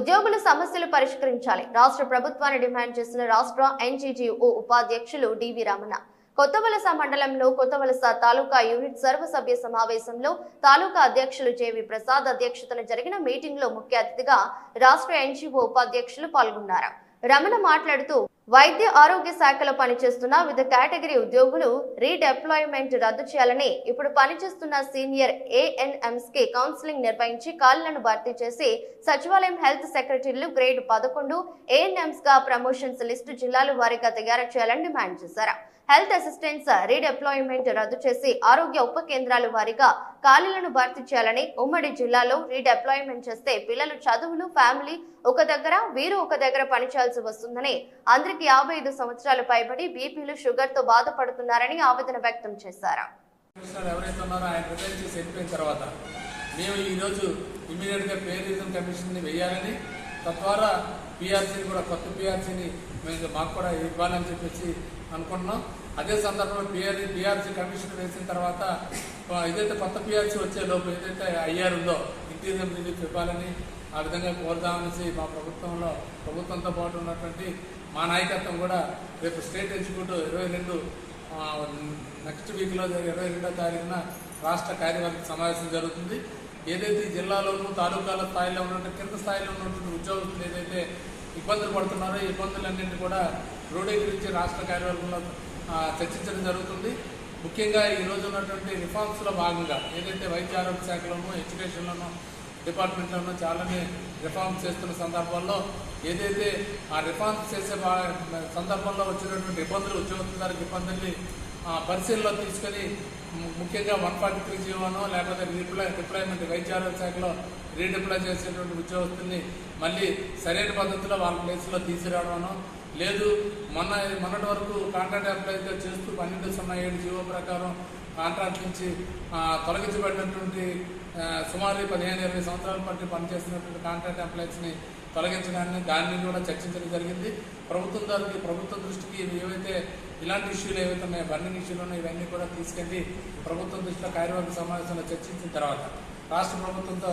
ఉద్యోగుల సమస్యలు పరిష్కరించాలి. రాష్ట్ర ప్రభుత్వాన్ని డిమాండ్ చేసిన రాష్ట్ర ఎన్జీటీఓ ఉపాధ్యక్షులు డివి రమణ. కొత్తవలస మండలంలో కొత్తవలస తాలూకా యూనిట్ సర్వసభ్య సమావేశంలో తాలూకా అధ్యక్షులు జేవి ప్రసాద్ అధ్యక్షతన జరిగిన మీటింగ్లో ముఖ్య అతిథిగా రాష్ట్ర ఎన్జీఓ ఉపాధ్యక్షులు పాల్గొన్నారు. రమణ మాట్లాడుతూ వైద్య ఆరోగ్య శాఖలో పనిచేస్తున్న వివిధ కేటగిరీ ఉద్యోగులు రీడెప్లాయ్మెంట్ రద్దు చేయాలని ఇప్పుడు పనిచేస్తున్న సీనియర్ ఏఎన్ఎంస్కి కౌన్సిలింగ్ నిర్వహించి ఖాళీలను భర్తీ చేసి సచివాలయం హెల్త్ సెక్రటరీలు గ్రేడ్ పదకొండు ఏఎన్ఎంస్గా ప్రమోషన్స్ లిస్టు జిల్లాలు వారీగా తయారు చేయాలని డిమాండ్ చేశారు. హెల్త్ అసిస్టెంట్స్ రీడెప్లాయ్మెంట్ రద్దు చేసి ఆరోగ్య ఉప కేంద్రాల వారీగా ఖాళీలను భర్తీ చేయాలని ఉమ్మడి జిల్లాలో రీడెప్లాయ్మెంట్ చేస్తే పిల్లలు చదువులు ఫ్యామిలీ ఒక దగ్గర వీరు ఒక దగ్గర పనిచేయాల్సి వస్తుందని అందరికి యాభై ఐదు సంవత్సరాలు పైబడి బీపీలు షుగర్తో బాధపడుతున్నారని ఆవేదన వ్యక్తం చేశారు. ఎవరైతే ఉన్నారో ఆయన రిజైన్ చేసి వెళ్ళిపోయిన తర్వాత మేము ఈరోజు ఇమీడియట్గా పేరిజం కమిషన్ని వేయాలని తద్వారా పిఆర్సీని కూడా కొత్త పిఆర్సీని మేము మాకు కూడా ఇవ్వాలని చెప్పేసి అనుకుంటున్నాం. అదే సందర్భంలో పీఆర్సీ పిఆర్సీ కమిషన్ వేసిన తర్వాత ఏదైతే కొత్త పిఆర్సీ వచ్చే లోపు ఏదైతే ఐఆర్ ఉందో ఇంటీరియం రిలీఫ్ ఇవ్వాలని ఆ విధంగా కోరుదామనేసి మా ప్రభుత్వంలో ప్రభుత్వంతో పాటు ఉన్నటువంటి మా నాయకత్వం కూడా రేపు స్టేట్ ఎగ్జిక్యూటివ్ ఇరవై రెండు నెక్స్ట్ వీక్లో ఇరవై రెండో తారీఖున రాష్ట్ర కార్యవర్గ సమావేశం జరుగుతుంది. ఏదైతే జిల్లాలోనూ తాలూకాల స్థాయిలో ఉన్నటువంటి కింద స్థాయిలో ఉన్నటువంటి ఉద్యోగస్తులు ఏదైతే ఇబ్బందులు పడుతున్నారో ఈ ఇబ్బందులన్నింటినీ కూడా క్రోడీకరించి రాష్ట్ర కార్యవర్గంలో చర్చించడం జరుగుతుంది. ముఖ్యంగా ఈరోజు ఉన్నటువంటి రిఫార్మ్స్లో భాగంగా ఏదైతే వైద్య ఆరోగ్య శాఖలోనూ ఎడ్యుకేషన్లోనూ డిపార్ట్మెంట్లోనూ చాలానే రిఫార్మ్స్ చేస్తున్న సందర్భంలో ఏదైతే ఆ రిఫార్మ్స్ చేసే సందర్భంలో వచ్చినటువంటి ఇబ్బందులు ఉద్యోగస్తులకు ఇబ్బందుల్ని పరిశీలనలో తీసుకొని ముఖ్యంగా వన్ ఫార్టీ త్రీ జీవోనో లేకపోతే రీప్లాయ్ డిప్లాయ్మెంట్ వైద్య ఆరోగ్య శాఖలో రీడిప్లాయ్ చేసేటువంటి ఉద్యోగస్తుల్ని మళ్ళీ సరైన పద్ధతిలో వాళ్ళ ప్లేస్లో తీసుకురావడమనో లేదు మొన్న మొన్నటి వరకు కాంట్రాక్ట్ ఎంప్లాయీతో చేస్తూ పన్నెండు సున్నా ఏడు జీవో ప్రకారం కాంట్రాక్ట్ నుంచి తొలగించబడినటువంటి సుమారు పదిహేను ఇరవై సంవత్సరాల పాటు పనిచేస్తున్నటువంటి కాంట్రాక్ట్ ఎంప్లాయీస్ని తొలగించడాన్ని దాన్ని కూడా చర్చించడం జరిగింది. ప్రభుత్వం ద్వారా ప్రభుత్వ దృష్టికి ఏవైతే ఇలాంటి ఇష్యూలు ఏవైతే ఉన్నాయో బర్నింగ్ ఇష్యూలు ఉన్నాయో ఇవన్నీ కూడా తీసుకెళ్ళి ప్రభుత్వం దృష్టిలో కార్యవర్గ సమావేశంలో చర్చించిన తర్వాత రాష్ట్ర ప్రభుత్వంతో